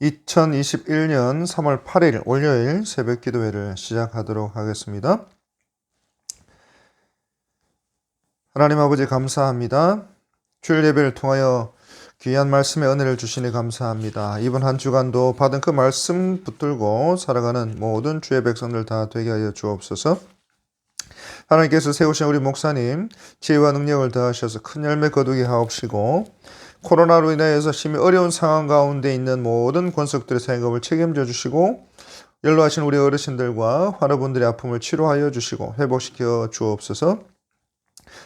2021년 3월 8일 월요일 새벽 기도회를 시작하도록 하겠습니다. 하나님 아버지 감사합니다. 주일 예배를 통하여 귀한 말씀의 은혜를 주시니 감사합니다. 이번 한 주간도 받은 그 말씀 붙들고 살아가는 모든 주의 백성들 다 되게 하여 주옵소서. 하나님께서 세우신 우리 목사님 지혜와 능력을 더하셔서 큰 열매 거두게 하옵시고 코로나로 인하여서 심히 어려운 상황 가운데 있는 모든 권속들의 생업을 책임져 주시고 연로하신 우리 어르신들과 환우분들의 아픔을 치료하여 주시고 회복시켜 주옵소서.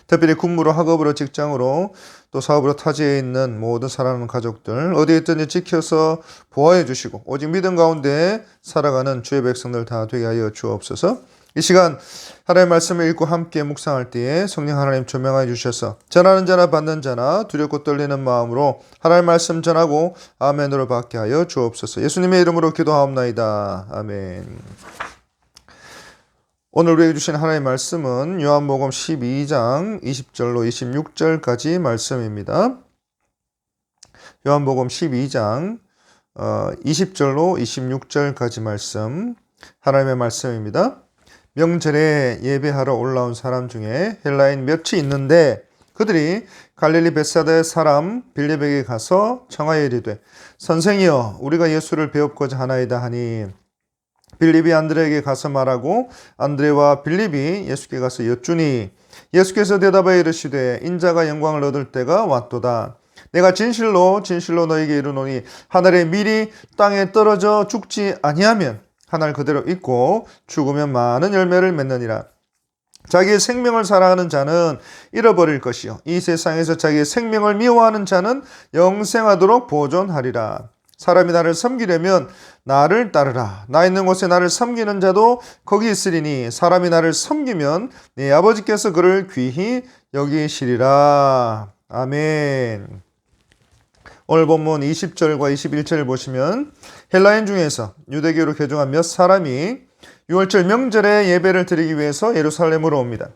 특별히 군무로 학업으로 직장으로 또 사업으로 타지에 있는 모든 사랑하는 가족들 어디에 있든지 지켜서 보호해 주시고 오직 믿음 가운데 살아가는 주의 백성들 다 되게 하여 주옵소서. 이 시간 하나님의 말씀을 읽고 함께 묵상할 때에 성령 하나님 조명하여 주셔서 전하는 자나 받는 자나 두렵고 떨리는 마음으로 하나님의 말씀 전하고 아멘으로 받게 하여 주옵소서. 예수님의 이름으로 기도하옵나이다. 아멘. 오늘 우리에게 주신 하나님의 말씀은 요한복음 12장 20절로 26절까지 말씀입니다. 요한복음 12장 20절로 26절까지 말씀 하나님의 말씀입니다. 명절에 예배하러 올라온 사람 중에 헬라인 몇이 있는데 그들이 갈릴리 베사다의 사람 빌립에게 가서 청하여 이르되 선생이여 우리가 예수를 배웁고자 하나이다 하니 빌립이 안드레에게 가서 말하고 안드레와 빌립이 예수께 가서 여쭈니 예수께서 대답하여 이르시되 인자가 영광을 얻을 때가 왔도다. 내가 진실로 진실로 너에게 이르노니 하늘의 밀이 땅에 떨어져 죽지 아니하면 하늘 그대로 있고 죽으면 많은 열매를 맺느니라. 자기의 생명을 사랑하는 자는 잃어버릴 것이요. 이 세상에서 자기의 생명을 미워하는 자는 영생하도록 보존하리라. 사람이 나를 섬기려면 나를 따르라. 나 있는 곳에 나를 섬기는 자도 거기 있으리니 사람이 나를 섬기면 내 아버지께서 그를 귀히 여기시리라. 아멘. 오늘 본문 20절과 21절을 보시면 헬라인 중에서 유대교로 개종한 몇 사람이 6월절 명절에 예배를 드리기 위해서 예루살렘으로 옵니다.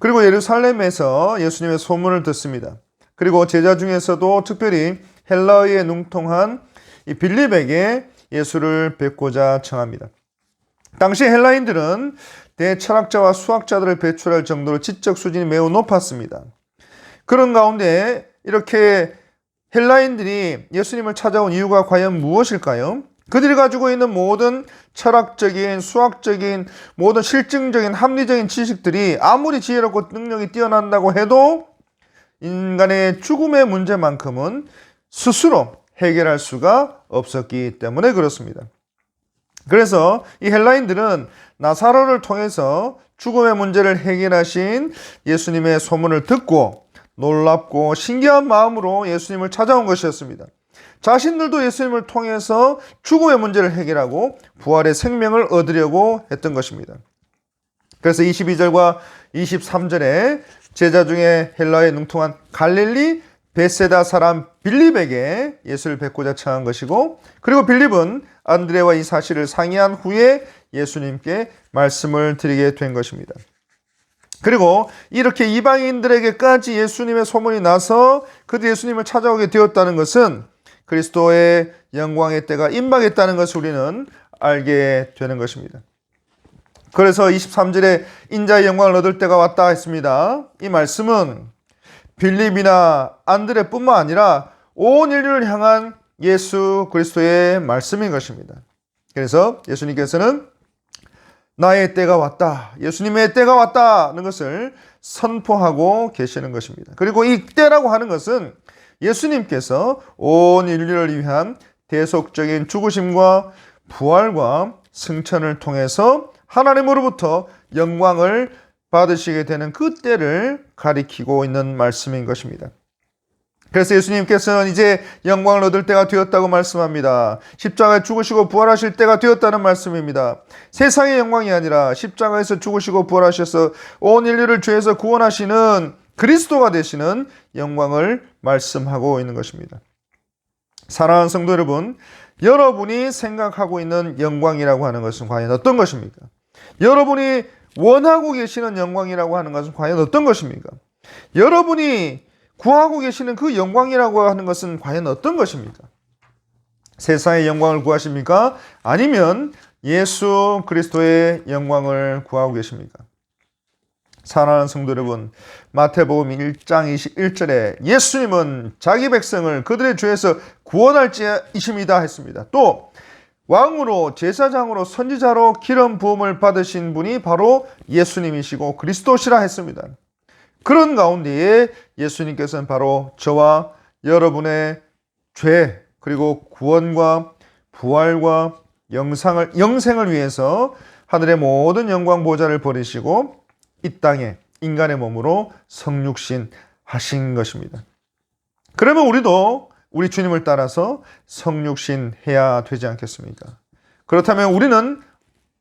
그리고 예루살렘에서 예수님의 소문을 듣습니다. 그리고 제자 중에서도 특별히 헬라어에 능통한 이 빌립에게 예수를 뵙고자 청합니다. 당시 헬라인들은 대철학자와 수학자들을 배출할 정도로 지적 수준이 매우 높았습니다. 그런 가운데 이렇게 헬라인들이 예수님을 찾아온 이유가 과연 무엇일까요? 그들이 가지고 있는 모든 철학적인, 수학적인, 모든 실증적인, 합리적인 지식들이 아무리 지혜롭고 능력이 뛰어난다고 해도 인간의 죽음의 문제만큼은 스스로 해결할 수가 없었기 때문에 그렇습니다. 그래서 이 헬라인들은 나사로를 통해서 죽음의 문제를 해결하신 예수님의 소문을 듣고 놀랍고 신기한 마음으로 예수님을 찾아온 것이었습니다. 자신들도 예수님을 통해서 죽음의 문제를 해결하고 부활의 생명을 얻으려고 했던 것입니다. 그래서 22절과 23절에 제자 중에 헬라에 능통한 갈릴리 베세다 사람 빌립에게 예수를 뵙고자 청한 것이고 그리고 빌립은 안드레와 이 사실을 상의한 후에 예수님께 말씀을 드리게 된 것입니다. 그리고 이렇게 이방인들에게까지 예수님의 소문이 나서 그들 예수님을 찾아오게 되었다는 것은 그리스도의 영광의 때가 임박했다는 것을 우리는 알게 되는 것입니다. 그래서 23절에 인자의 영광을 얻을 때가 왔다 했습니다. 이 말씀은 빌립이나 안드레뿐만 아니라 온 인류를 향한 예수 그리스도의 말씀인 것입니다. 그래서 예수님께서는 나의 때가 왔다. 예수님의 때가 왔다는 것을 선포하고 계시는 것입니다. 그리고 이 때라고 하는 것은 예수님께서 온 인류를 위한 대속적인 죽으심과 부활과 승천을 통해서 하나님으로부터 영광을 받으시게 되는 그 때를 가리키고 있는 말씀인 것입니다. 그래서 예수님께서는 이제 영광을 얻을 때가 되었다고 말씀합니다. 십자가에 죽으시고 부활하실 때가 되었다는 말씀입니다. 세상의 영광이 아니라 십자가에서 죽으시고 부활하셔서 온 인류를 죄에서 구원하시는 그리스도가 되시는 영광을 말씀하고 있는 것입니다. 사랑하는 성도 여러분, 여러분이 생각하고 있는 영광이라고 하는 것은 과연 어떤 것입니까? 여러분이 원하고 계시는 영광이라고 하는 것은 과연 어떤 것입니까? 여러분이 구하고 계시는 그 영광이라고 하는 것은 과연 어떤 것입니까? 세상의 영광을 구하십니까? 아니면 예수 그리스도의 영광을 구하고 계십니까? 사랑하는 성도 여러분, 마태복음 1장 21절에 예수님은 자기 백성을 그들의 죄에서 구원할 자이십니다 했습니다. 또 왕으로 제사장으로 선지자로 기름 부음을 받으신 분이 바로 예수님이시고 그리스도시라 했습니다. 그런 가운데에 예수님께서는 바로 저와 여러분의 죄 그리고 구원과 부활과 영상을 영생을 위해서 하늘의 모든 영광 보좌를 버리시고 이 땅에 인간의 몸으로 성육신 하신 것입니다. 그러면 우리도 우리 주님을 따라서 성육신 해야 되지 않겠습니까? 그렇다면 우리는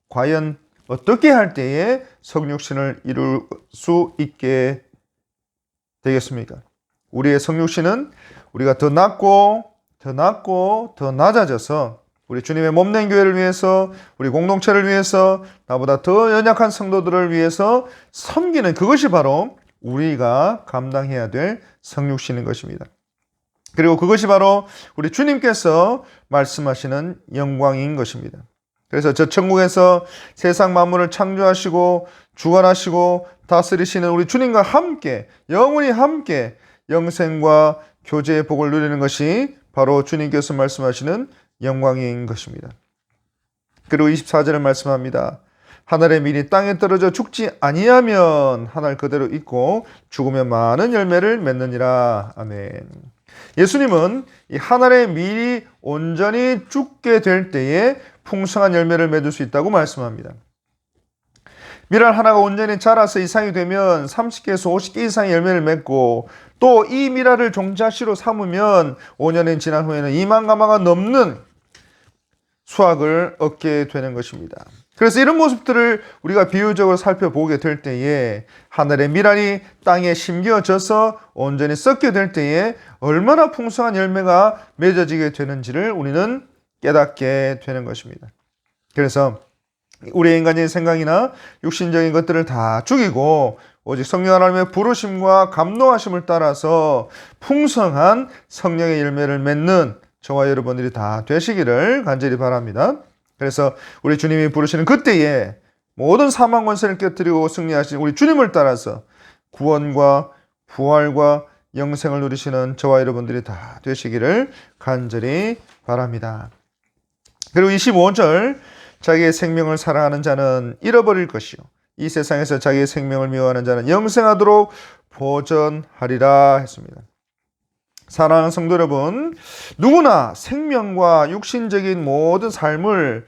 과연 어떻게 할 때에 성육신을 이룰 수 있게 되겠습니까? 우리의 성육신은 우리가 더 낫고 더 낫고 더 낮아져서 우리 주님의 몸된 교회를 위해서 우리 공동체를 위해서 나보다 더 연약한 성도들을 위해서 섬기는 그것이 바로 우리가 감당해야 될 성육신인 것입니다. 그리고 그것이 바로 우리 주님께서 말씀하시는 영광인 것입니다. 그래서 저 천국에서 세상 만물을 창조하시고 주관하시고 다스리시는 우리 주님과 함께 영원히 함께 영생과 교제의 복을 누리는 것이 바로 주님께서 말씀하시는 영광인 것입니다. 그리고 24절을 말씀합니다. 하늘의 밀이 땅에 떨어져 죽지 아니하면 하늘 그대로 있고 죽으면 많은 열매를 맺느니라. 아멘. 예수님은 이 하늘의 밀이 온전히 죽게 될 때에 풍성한 열매를 맺을 수 있다고 말씀합니다. 밀알 하나가 온전히 자라서 이상이 되면 30개에서 50개 이상의 열매를 맺고 또 이 밀알을 종자씨로 삼으면 5년이 지난 후에는 2만 가마가 넘는 수확을 얻게 되는 것입니다. 그래서 이런 모습들을 우리가 비유적으로 살펴보게 될 때에 하늘의 밀알이 땅에 심겨져서 온전히 썩게 될 때에 얼마나 풍성한 열매가 맺어지게 되는지를 우리는 깨닫게 되는 것입니다. 그래서 우리 인간의 생각이나 육신적인 것들을 다 죽이고 오직 성령 하나님의 부르심과 감동하심을 따라서 풍성한 성령의 열매를 맺는 저와 여러분들이 다 되시기를 간절히 바랍니다. 그래서 우리 주님이 부르시는 그때에 모든 사망 권세를 깨뜨리고 승리하신 우리 주님을 따라서 구원과 부활과 영생을 누리시는 저와 여러분들이 다 되시기를 간절히 바랍니다. 그리고 25절 자기의 생명을 사랑하는 자는 잃어버릴 것이요 이 세상에서 자기의 생명을 미워하는 자는 영생하도록 보전하리라 했습니다. 사랑하는 성도 여러분, 누구나 생명과 육신적인 모든 삶을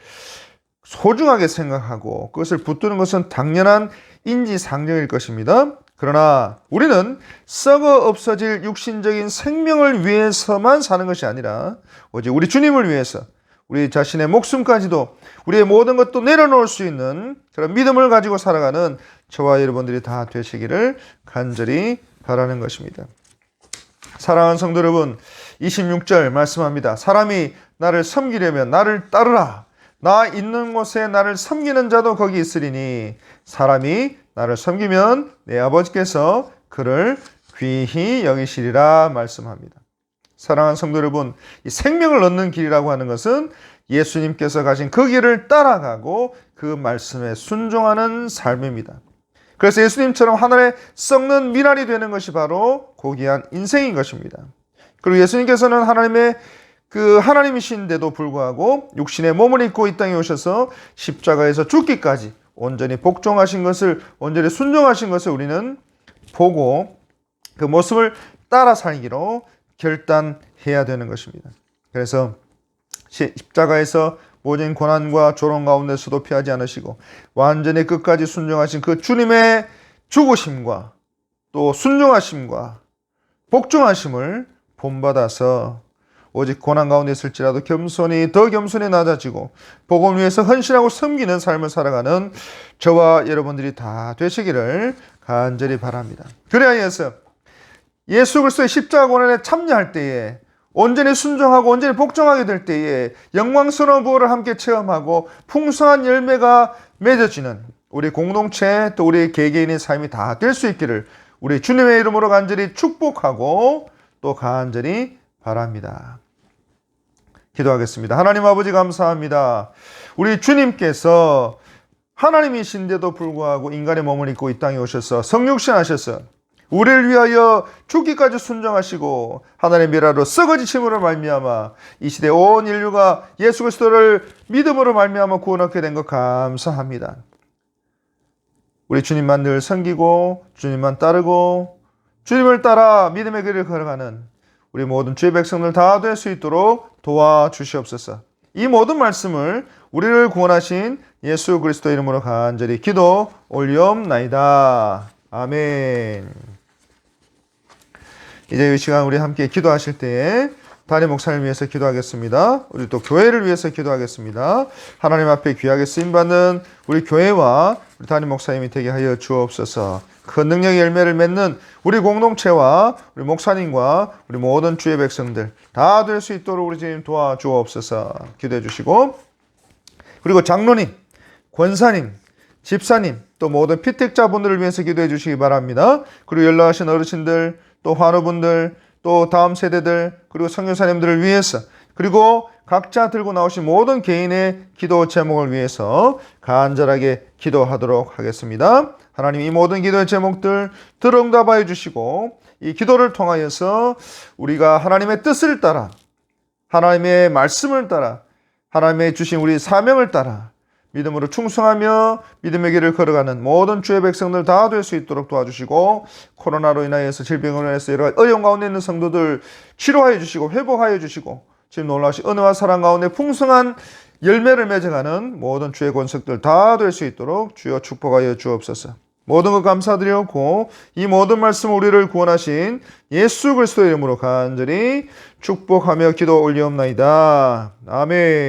소중하게 생각하고 그것을 붙드는 것은 당연한 인지상정일 것입니다. 그러나 우리는 썩어 없어질 육신적인 생명을 위해서만 사는 것이 아니라 오직 우리 주님을 위해서 우리 자신의 목숨까지도 우리의 모든 것도 내려놓을 수 있는 그런 믿음을 가지고 살아가는 저와 여러분들이 다 되시기를 간절히 바라는 것입니다. 사랑하는 성도 여러분, 26절 말씀합니다. 사람이 나를 섬기려면 나를 따르라. 나 있는 곳에 나를 섬기는 자도 거기 있으리니 사람이 나를 섬기면 내 아버지께서 그를 귀히 여기시리라 말씀합니다. 사랑하는 성도 여러분, 이 생명을 얻는 길이라고 하는 것은 예수님께서 가신 그 길을 따라가고 그 말씀에 순종하는 삶입니다. 그래서 예수님처럼 하늘에 썩는 미랄이 되는 것이 바로 고귀한 인생인 것입니다. 그리고 예수님께서는 하나님의 그 하나님이신데도 불구하고 육신의 몸을 입고 이 땅에 오셔서 십자가에서 죽기까지 온전히 복종하신 것을 온전히 순종하신 것을 우리는 보고 그 모습을 따라 살기로 결단해야 되는 것입니다. 그래서 십자가에서 모든 고난과 조롱 가운데서도 피하지 않으시고 완전히 끝까지 순종하신 그 주님의 죽으심과 또 순종하심과 복종하심을 본받아서 오직 고난 가운데 있을지라도 겸손히 더 겸손히 낮아지고 복음 위해서 헌신하고 섬기는 삶을 살아가는 저와 여러분들이 다 되시기를 간절히 바랍니다. 그래야 해서 예수 그리스도의 십자가 고난에 참여할 때에 온전히 순종하고 온전히 복종하게 될 때에 영광스러운 부활을 함께 체험하고 풍성한 열매가 맺어지는 우리 공동체 또 우리 개개인의 삶이 다 될 수 있기를 우리 주님의 이름으로 간절히 축복하고 또 간절히 바랍니다. 기도하겠습니다. 하나님 아버지 감사합니다. 우리 주님께서 하나님이신데도 불구하고 인간의 몸을 입고 이 땅에 오셔서 성육신 하셔서 우리를 위하여 죽기까지 순종하시고 하나님의 미라로 썩어지심으로 말미암아 이 시대 온 인류가 예수 그리스도를 믿음으로 말미암아 구원하게 된 것 감사합니다. 우리 주님만 늘 섬기고 주님만 따르고 주님을 따라 믿음의 길을 걸어가는 우리 모든 주의 백성들 다 될 수 있도록 도와주시옵소서. 이 모든 말씀을 우리를 구원하신 예수 그리스도 이름으로 간절히 기도 올리옵나이다. 아멘. 이제 이 시간 우리 함께 기도하실 때에 담임 목사를 위해서 기도하겠습니다. 우리 또 교회를 위해서 기도하겠습니다. 하나님 앞에 귀하게 쓰임 받는 우리 교회와 우리 담임 목사님이 되게 하여 주옵소서. 그 능력의 열매를 맺는 우리 공동체와 우리 목사님과 우리 모든 주의 백성들 다 될 수 있도록 우리 주님 도와주옵소서. 기도해 주시고 그리고 장로님, 권사님, 집사님, 또 모든 피택자분들을 위해서 기도해 주시기 바랍니다. 그리고 연락하신 어르신들, 또 환우분들, 또 다음 세대들, 그리고 성교사님들을 위해서, 그리고 각자 들고 나오신 모든 개인의 기도 제목을 위해서 간절하게 기도하도록 하겠습니다. 하나님 이 모든 기도의 제목들 들응답하여 주시고 이 기도를 통하여서 우리가 하나님의 뜻을 따라 하나님의 말씀을 따라 하나님의 주신 우리 사명을 따라 믿음으로 충성하며 믿음의 길을 걸어가는 모든 주의 백성들 다 될 수 있도록 도와주시고 코로나로 인하여서 질병으로 인해서 여러 가지 어려운 가운데 있는 성도들 치료하여 주시고 회복하여 주시고 지금 놀라우신 은혜와 사랑 가운데 풍성한 열매를 맺어가는 모든 주의 권석들 다 될 수 있도록 주여 축복하여 주옵소서. 모든 것 감사드렸고 이 모든 말씀 우리를 구원하신 예수 그리스도의 이름으로 간절히 축복하며 기도 올리옵나이다. 아멘.